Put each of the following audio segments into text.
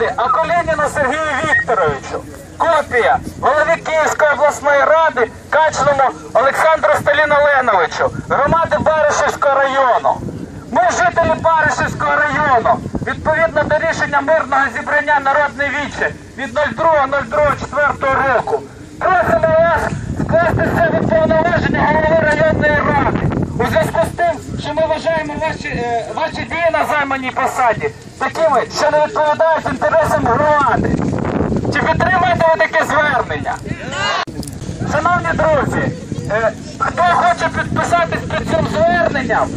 ради Акулініну Сергію Вікторовичу. Копія голові Київської обласної ради Качному Олександру Сталіноленовичу, громади Баришівського району. Ми жителі Баришівського району. Відповідно до рішення мирного зібрання Народне віче від 02.02.4 року. Просимо вас скласти з себе повноваження голови районної ради. У зв'язку з тим, що ми вважаємо ваші, е, ваші дії на займаній посаді такими, що не відповідають інтересам громади. Чи підтримуєте ви таке звернення? Шановні друзі, е, хто хоче підписатись під цим зверненням,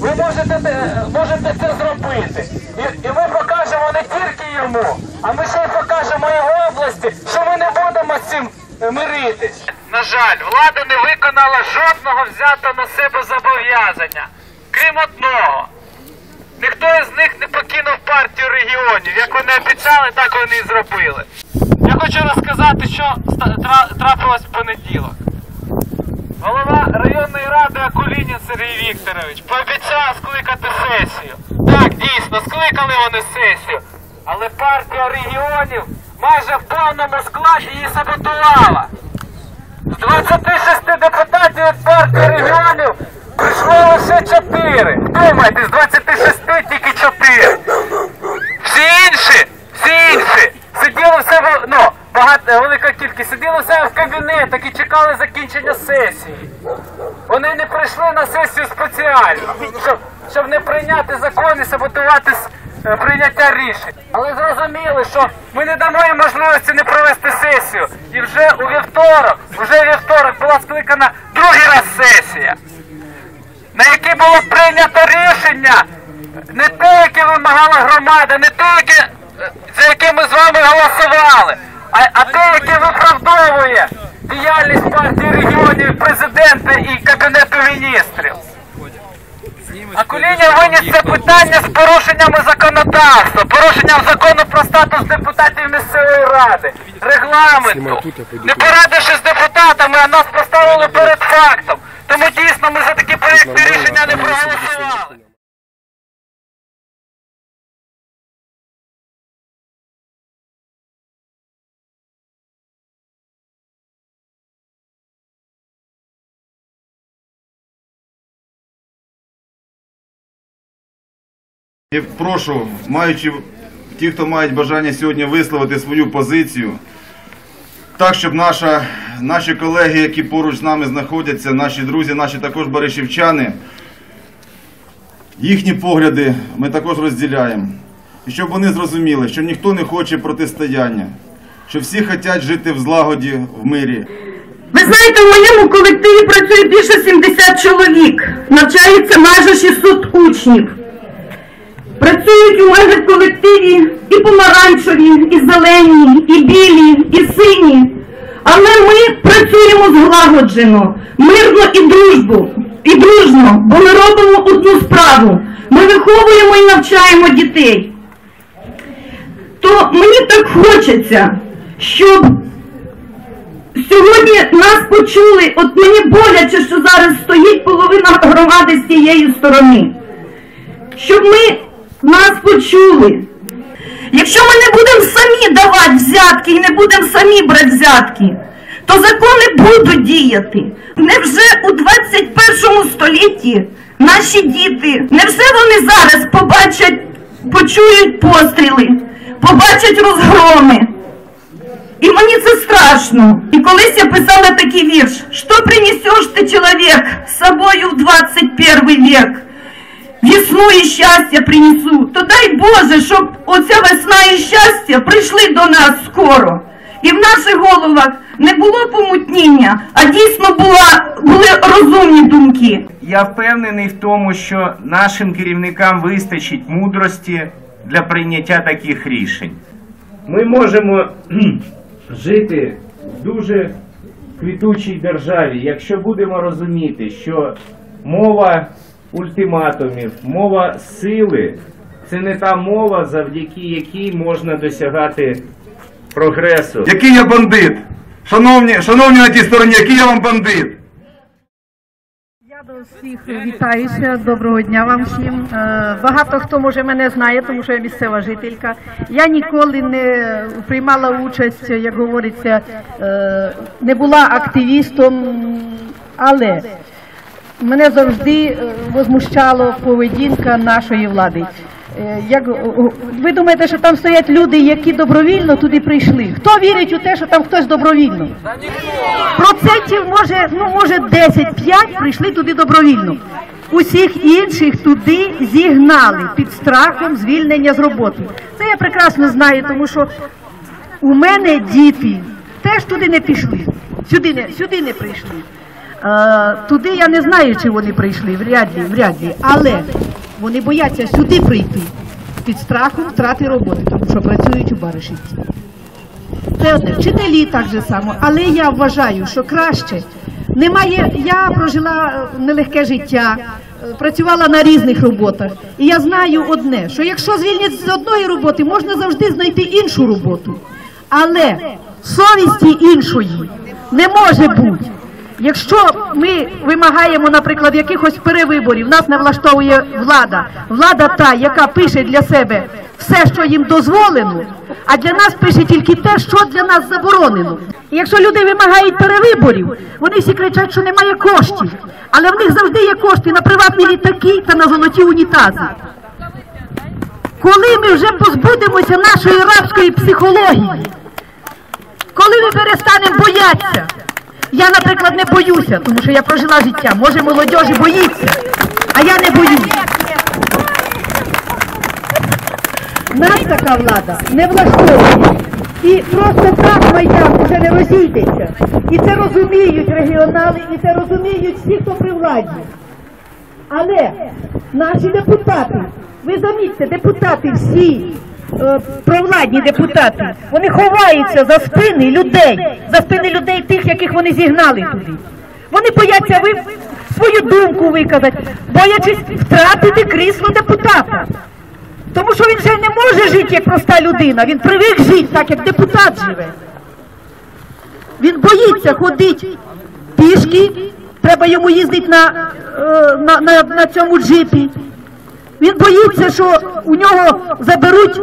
ви можете, е, можете це зробити. І, і ми покажемо не тільки йому, а ми ще й покажемо і області, що ми не будемо з цим миритись. На жаль, влада не виконала жодного взятого на себе зобов'язання, крім одного. Ніхто із них не покинув партію регіонів. Як вони обіцяли, так вони і зробили. Я хочу розказати, що трапилось в понеділок. Голова районної ради Акулінін Сергій Вікторович пообіцяв скликати сесію. Так, дійсно, скликали вони сесію. Але партія регіонів майже в повному складі її саботувала. З 26 депутатів від партії регіонів прийшло лише 4. Вдумайте, з 26 тільки 4. Всі інші, всі інші сиділи в себе, ну, багато, велика кількість, сиділи в себе в кабінетах і чекали закінчення сесії. Вони не прийшли на сесію спеціально, щоб, щоб не прийняти закон і саботувати е, прийняття рішень. Але зрозуміли, що ми не дамо їм можливості не провести сесію. І вже у вівторок, вже вівторок була скликана другий раз сесія на якій було прийнято рішення не те, яке вимагала громада, не те, яке, за яке ми з вами голосували, а, а те, яке виправдовує діяльність партії регіонів, президента і кабінету міністрів. А Куліня виніс це питання з порушеннями законодавства, порушенням закону про статус депутатів місцевої ради, регламенту. Не порадившись з депутатами, а нас поставили перед фактом. І прошу, маючи ті, хто мають бажання сьогодні висловити свою позицію, так, щоб наша, наші колеги, які поруч з нами знаходяться, наші друзі, наші також баришівчани, їхні погляди ми також розділяємо. І щоб вони зрозуміли, що ніхто не хоче протистояння, що всі хочуть жити в злагоді, в мирі. Ви знаєте, в моєму колективі працює більше 70 чоловік, навчається майже 600 учнів. Працюють у в колективі і помаранчеві, і зелені, і білі, і сині. Але ми працюємо зглагоджено, мирно і дружбу, і дружно, бо ми робимо одну справу. Ми виховуємо і навчаємо дітей. То мені так хочеться, щоб Сьогодні нас почули, от мені боляче, що зараз стоїть половина громади з цієї сторони. Щоб ми нас почули. Якщо ми не будемо самі давати взятки і не будемо самі брати взятки, то закони будуть діяти. Невже у 21 столітті наші діти, невже вони зараз побачать, почують постріли, побачать розгроми? И мне це страшно. И колись я писала такий вірш. Что принесешь ты, человек, с собою в 21 век? Весну і щастя принесу. То дай Боже, щоб оця весна і щастя прийшли до нас скоро. І в наших головах не було помутніння, а дійсно була, були розумні думки. Я впевнений в тому, що нашим керівникам вистачить мудрості для прийняття таких рішень. Ми можемо жити в дуже квітучій державі, якщо будемо розуміти, що мова ультиматумів, мова сили це не та мова, завдяки якій можна досягати прогресу. Який я бандит? Шановні, шановні на тій стороні, який я вам бандит? Я до Всіх вітаюся, доброго дня вам всім. Е, Багато хто може мене знає, тому що я місцева жителька. Я ніколи не приймала участь, як говориться, е, не була активістом, але мене завжди е, возмущала поведінка нашої влади. Е, Як ви думаєте, що там стоять люди, які добровільно туди прийшли? Хто вірить у те, що там хтось добровільно? Процентів може, ну може 10-5 прийшли туди добровільно. Усіх інших туди зігнали під страхом звільнення з роботи. Це я прекрасно знаю, тому що у мене діти теж туди не пішли, сюди не, сюди не прийшли. Туди я не знаю, чи вони прийшли, вряд ли, вряд ли. Але вони бояться сюди прийти під страхом втрати роботи, тому що працюють у Баришівці. Це одне. Вчителі так же само. Але я вважаю, що краще. Немає, я прожила е, нелегке життя, е, працювала на різних роботах. І я знаю одне, що якщо звільнять з одної роботи, можна завжди знайти іншу роботу. Але совісті іншої не може бути. Якщо ми вимагаємо, наприклад, якихось перевиборів, нас не влаштовує влада, влада та, яка пише для себе все, що їм дозволено, а для нас пише тільки те, що для нас заборонено. І якщо люди вимагають перевиборів, вони всі кричать, що немає коштів, але в них завжди є кошти на приватні літаки та на золоті унітази. Коли ми вже позбудемося нашої рабської психології, коли ми перестанемо боятися, я, наприклад, не боюся, тому що я прожила життя. Може, молодь боїться, а я не боюсь. Нас така влада не влаштовує. І просто так майдан вже не розійдеться. І це розуміють регіонали, і це розуміють всі, хто при владі. Але наші депутати, ви замітьте, депутати всі, провладні депутати, вони ховаються за спини людей, за спини людей тих, яких вони зігнали туди. Вони бояться ви свою думку виказати, боячись втратити крісло депутата. Тому що він вже не може жити як проста людина, він привик жити так, як депутат живе. Він боїться ходити пішки, треба йому їздити на, е, на, на, на цьому джипі. Він боїться, що у нього заберуть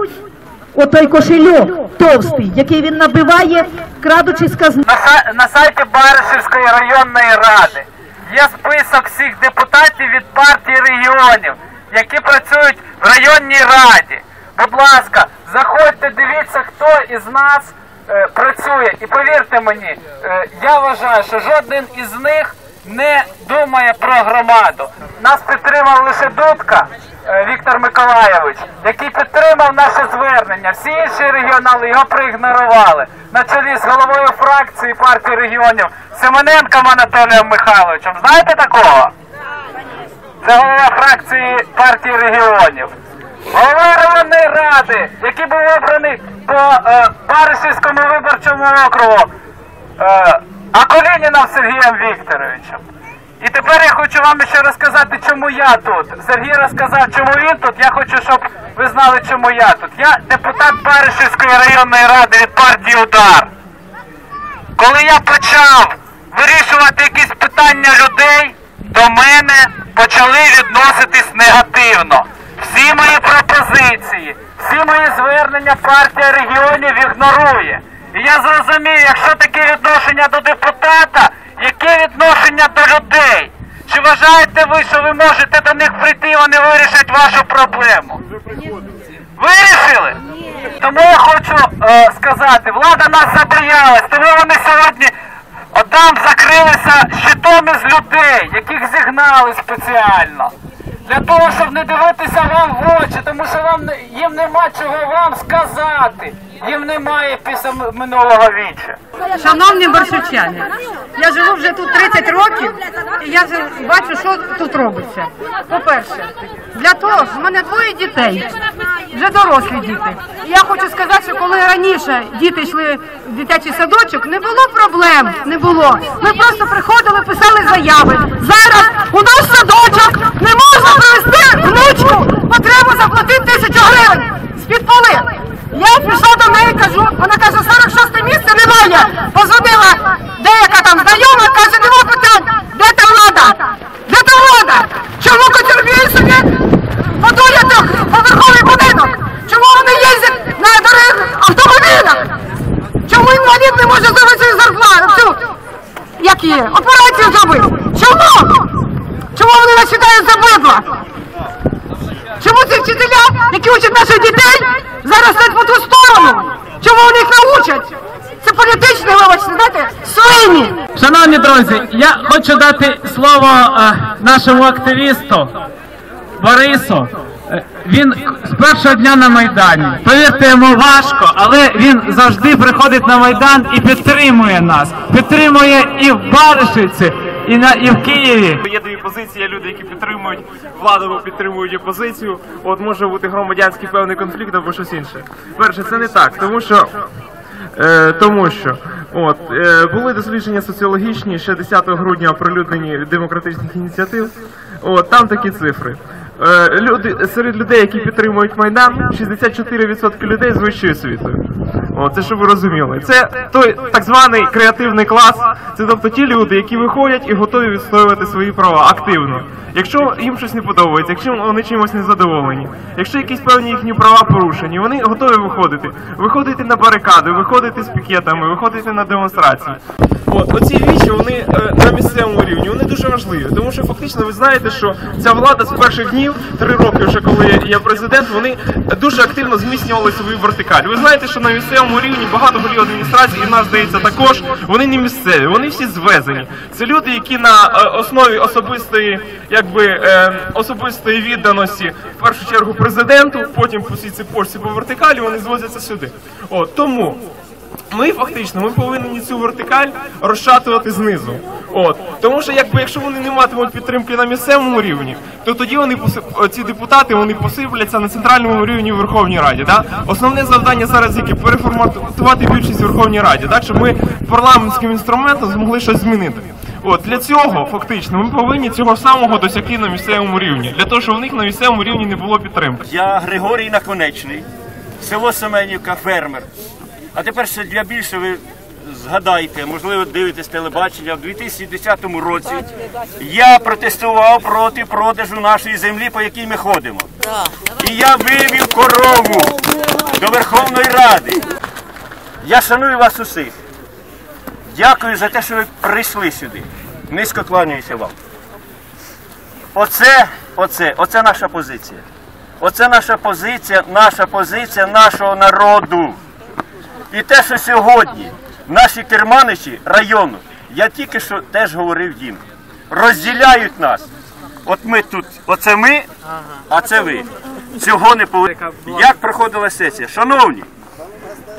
отой кошельок товстий, який він набиває, крадучи з казни. На, на сайті Баришівської районної ради є список всіх депутатів від партії регіонів, які працюють в районній раді. Будь ласка, заходьте, дивіться, хто із нас е, працює. І повірте мені, е, я вважаю, що жоден із них не думає про громаду. Нас підтримав лише Дудка Віктор Миколайович, який підтримав наше звернення. Всі інші регіонали його проігнорували. На чолі з головою фракції партії регіонів Семененком Анатолієм Михайловичем. Знаєте такого? Це голова фракції партії регіонів. Голова районної ради, який був обраний по е, Баришівському виборчому округу е, Акулініним Сергієм Вікторовичем. І тепер я хочу вам ще розказати, чому я тут. Сергій розказав, чому він тут. Я хочу, щоб ви знали, чому я тут. Я депутат Баришівської районної ради від партії Удар. Коли я почав вирішувати якісь питання людей, до мене почали відноситись негативно. Всі мої пропозиції, всі мої звернення партія регіонів ігнорує. І я зрозумів, якщо таке відношення до депутата, яке відношення до людей? Чи вважаєте ви, що ви можете до них прийти, і вони вирішать вашу проблему? Вирішили? Тому я хочу е, сказати, влада нас забоялась, тому вони сьогодні отам закрилися щитом із людей, яких зігнали спеціально. Для того, щоб не дивитися вам в очі, тому що вам не- їм нема чого вам сказати. Їм немає після минулого віччя. Шановні борщучани, я живу вже тут 30 років, і я бачу, що тут робиться. По-перше, для того, в мене двоє дітей, вже дорослі діти. І я хочу сказати, що коли раніше діти йшли в дитячий садочок, не було проблем, не було. Ми просто приходили, писали заяви. Зараз у нас садочок не можна привезти внучку, бо треба заплатити тисячу гривень з-під поли. Я прийшла до неї, кажу, вона каже, 46 місце немає. Позвонила деяка там знайома, каже, нема питань, де та влада? Де та влада? Чому Котюрбій собі будує трьохповерховий будинок? Чому вони їздять на дорогих автомобілях? Чому інвалід не може завести зарплату? Як є? Операцію зробити. Чому? Чому вони нас вважають за бидло? Чому ці вчителя, які учать наших дітей? Стоять по ту сторону? Чому вони їх не учать? Це політичне, вибачте, знаєте, свині. Шановні друзі, я хочу дати слово е, нашому активісту Борису. Е, Він з першого дня на Майдані. Повірте, йому важко, але він завжди приходить на Майдан і підтримує нас. Підтримує і в Баришівці, і, на, і в Києві. Є дві позиції, є люди, які підтримують владу, підтримують опозицію. От може бути громадянський певний конфлікт або щось інше. Перше, це не так, тому що. Е, тому що от е, були дослідження соціологічні ще 10 грудня оприлюднені демократичних ініціатив. От там такі цифри. Е, люди серед людей, які підтримують майдан, 64% людей з вищою освітою. О, це щоб ви розуміли. Це той так званий креативний клас. Це тобто ті люди, які виходять і готові відстоювати свої права активно. Якщо їм щось не подобається, якщо вони чимось не задоволені, якщо якісь певні їхні права порушені, вони готові виходити. Виходити на барикади, виходити з пікетами, виходити на демонстрації. От оці речі вони е, на місцевому рівні вони дуже важливі, тому що фактично ви знаєте, що ця влада з перших днів, три роки вже коли я- президент, вони дуже активно зміцнювали свою вертикаль. Ви знаєте, що на місцевому рівні багато голів адміністрації, і нас здається також, вони не місцеві, вони всі звезені. Це люди, які на е, основі особистої, якби е, особистої відданості, в першу чергу президенту, потім по цій цепочці по вертикалі, вони звозяться сюди. От тому. Ми фактично ми повинні цю вертикаль розшатувати знизу. От тому, що якби якщо вони не матимуть підтримки на місцевому рівні, то тоді вони ці депутати вони посипляться на центральному рівні в Верховній Раді. Да? Основне завдання зараз яке переформатувати більшість в Верховній Раді, так щоб ми парламентським інструментом змогли щось змінити. От для цього фактично ми повинні цього самого досягти на місцевому рівні, для того, щоб в них на місцевому рівні не було підтримки. Я Григорій Наконечний, село Семенівка, фермер. А тепер ще для більше ви згадайте, можливо, дивитесь телебачення. В 2010 році я протестував проти продажу нашої землі, по якій ми ходимо. І я вивів корову до Верховної Ради. Я шаную вас усіх. Дякую за те, що ви прийшли сюди. Низько кланяюся вам. Оце, оце, оце наша позиція. Оце наша позиція, наша позиція нашого народу. І те, що сьогодні наші керманичі району, я тільки що теж говорив їм, розділяють нас. От ми тут, оце ми, а це ви. Цього не повинні. Як проходила сесія? Шановні,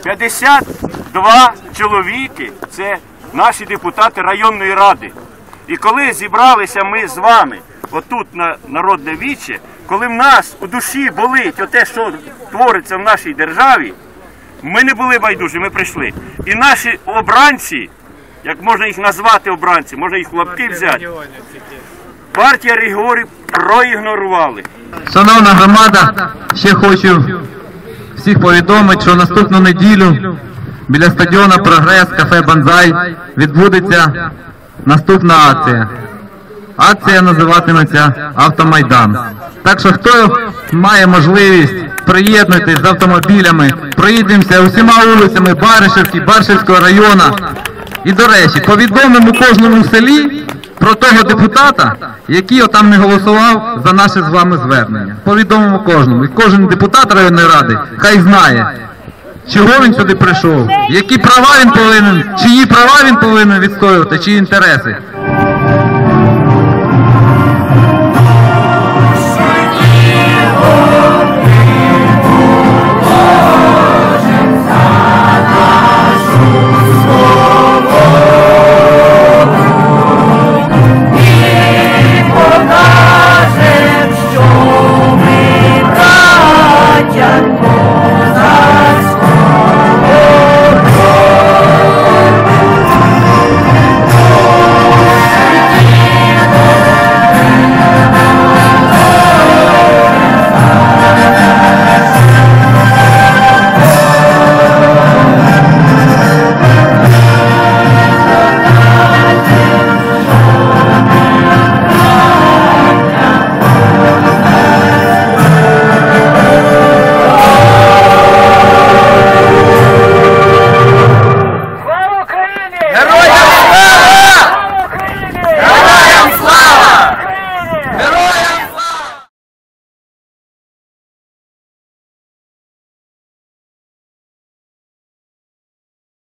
52 чоловіки це наші депутати районної ради. І коли зібралися ми з вами отут на народне віче, коли в нас у душі болить оте, що твориться в нашій державі, ми не були байдужі, ми прийшли. І наші обранці, як можна їх назвати обранці, можна їх в лапки взяти. Партія регіонів проігнорували. Шановна громада, ще хочу всіх повідомити, що наступну неділю біля стадіону Прогрес кафе Банзай відбудеться наступна акція. Акція називатиметься Автомайдан. Так що хто має можливість, приєднуйтесь з автомобілями, проїдемося усіма вулицями Баришівки, Баршівського району. І до речі, повідомимо кожному селі про того депутата, який отам не голосував за наше з вами звернення. Повідомимо кожному. І кожен депутат районної ради хай знає, чого він сюди прийшов, які права він повинен, чиї права він повинен відстоювати, чиї інтереси.